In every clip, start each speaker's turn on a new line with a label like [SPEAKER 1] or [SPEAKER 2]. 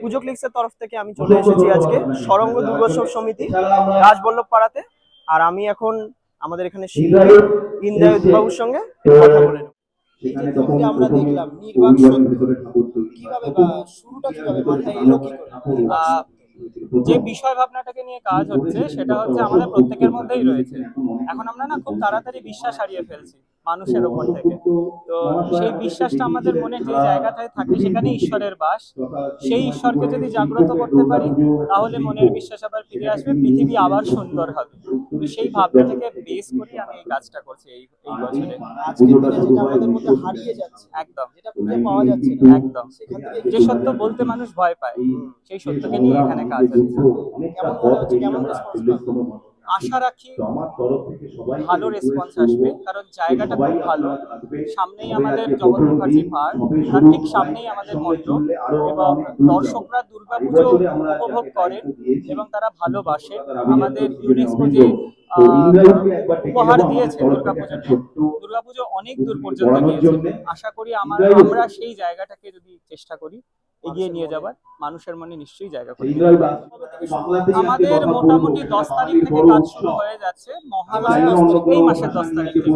[SPEAKER 1] পুজো ক্লিক্সের তরফ থেকে আমি চলে এসেছি আজকে সরঙ্গ দুর্গোৎসব সমিতি রাজবল্লভ পাড়াতে আর আমি এখন আমাদের এখানে শিল্পী বাবুর সঙ্গে কথা বলে আমরা দেখলাম, নির্বাক কীভাবে বা শুরুটা কীভাবে মাথায় এলো কি করে?
[SPEAKER 2] আহ, যে বিষয় ভাবনাটাকে নিয়ে কাজ হচ্ছে সেটা হচ্ছে আমাদের প্রত্যেকের মধ্যেই রয়েছে। এখন আমরা না খুব তাড়াতাড়ি বিশ্বাস হারিয়ে ফেলছি। মানুষের ওপর থেকে। তো সেই বিশ্বাসটা আমাদের মনে যে জায়গাটায় থাকে সেখানে ঈশ্বরের বাস। সেই ঈশ্বরকে যদি জাগ্রত করতে পারি তাহলে মনের বিশ্বাস আবার ফিরে আসবে পৃথিবী আবার সুন্দর হবে। তো সেই ভাবনাটাকে বেস করে আমি এই কাজটা করছি এই এই বছরে।
[SPEAKER 1] আজকের দিনে যেটা আমাদের মধ্যে হারিয়ে যাচ্ছে
[SPEAKER 2] একদম।
[SPEAKER 1] যেটা খুঁজে পাওয়া যাচ্ছে না
[SPEAKER 2] একদম।
[SPEAKER 1] সেখান থেকে
[SPEAKER 2] যে সত্য বলতে মানুষ ভয় পায় সেই সত্যকে নিয়ে এখানে কাজ হচ্ছে।
[SPEAKER 1] কেমন মনে হচ্ছে কেমন রেসপন্স
[SPEAKER 2] আশা রাখি ভালো রেসপন্স আসবে কারণ জায়গাটা খুব ভালো। সামনেই আমাদের জগৎ মুখার্জি পার্ক তার ঠিক সামনেই আমাদের মণ্ডপ এবং দর্শকরা দুর্গাপুজো উপভোগ করেন এবং তারা ভালোবাসে আমাদের ইউনেস্কো যে উপহার দিয়েছে দুর্গাপুজোতে দুর্গাপুজো অনেক দূর পর্যন্ত গিয়েছে আশা করি আমার আমরা সেই জায়গাটাকে যদি চেষ্টা করি এগিয়ে নিয়ে যাবার মানুষের মনে নিশ্চয়ই জায়গা করে। আমাদের মোটামুটি দশ তারিখ থেকে কাজ শুরু হয়ে যাচ্ছে। মহালয়া এই মাসের দশ তারিখ। থেকে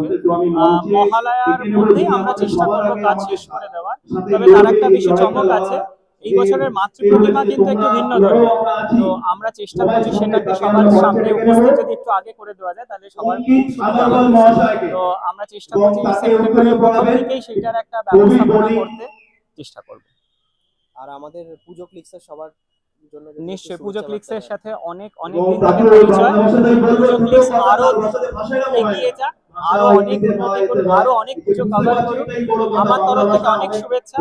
[SPEAKER 2] আহ, মহালয়ার মধ্যেই আমরা চেষ্টা করব কাজ শেষ করে দেওয়ার। তবে তার একটা বেশি চমক আছে। এই বছরের মাতৃ প্রতিমা কিন্তু একটু ভিন্ন ধরনের। তো আমরা চেষ্টা করছি সেটাকে সবার সামনে উপস্থিত যদি একটু আগে করে দেওয়া যায় তাহলে সবার। তো আমরা চেষ্টা করছি সেপ্টেম্বরের প্রথম থেকেই সেটার একটা ব্যবস্থাপনা করতে চেষ্টা করব।
[SPEAKER 1] আর আমাদের পুজো ক্লিক্সের সবার
[SPEAKER 2] নিশ্চয়ই পুজো
[SPEAKER 1] শুভেচ্ছা
[SPEAKER 2] সাথে অনেক অনেক দিন থেকে পরিচয় পুজো ক্লিক্স আরও এগিয়ে যাক আরও অনেক উন্নতি করুক আরও অনেক পুজো কভার করুক আমার তরফ থেকে অনেক শুভেচ্ছা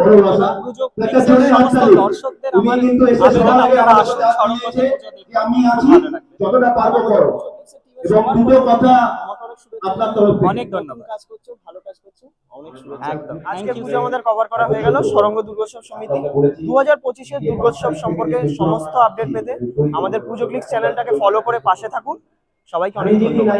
[SPEAKER 2] পুজো ক্লিক্সের সমস্ত দর্শকদের আমার আবেদন আপনারা আসুন সরঙ্গতে পুজো দেখুন
[SPEAKER 3] আমি আছি
[SPEAKER 2] ভালো লাগবে।
[SPEAKER 3] যতটা পারব করো। এবং দুটো কথা আপনার তরফ
[SPEAKER 2] অনেক ধন্যবাদ।
[SPEAKER 1] কাজ করছ ভালো কাজ করছ। অনেক
[SPEAKER 2] একদম।
[SPEAKER 1] আজকে পুজো আমাদের কভার করা হয়ে গেল। সরঙ্গ দুর্গোৎসব সমিতি। দু হাজার পঁচিশের দুর্গোৎসব সম্পর্কে সমস্ত আপডেট পেতে আমাদের পুজো ক্লিক্স চ্যানেলটাকে ফলো করে পাশে থাকুন। সবাইকে অনেক ধন্যবাদ।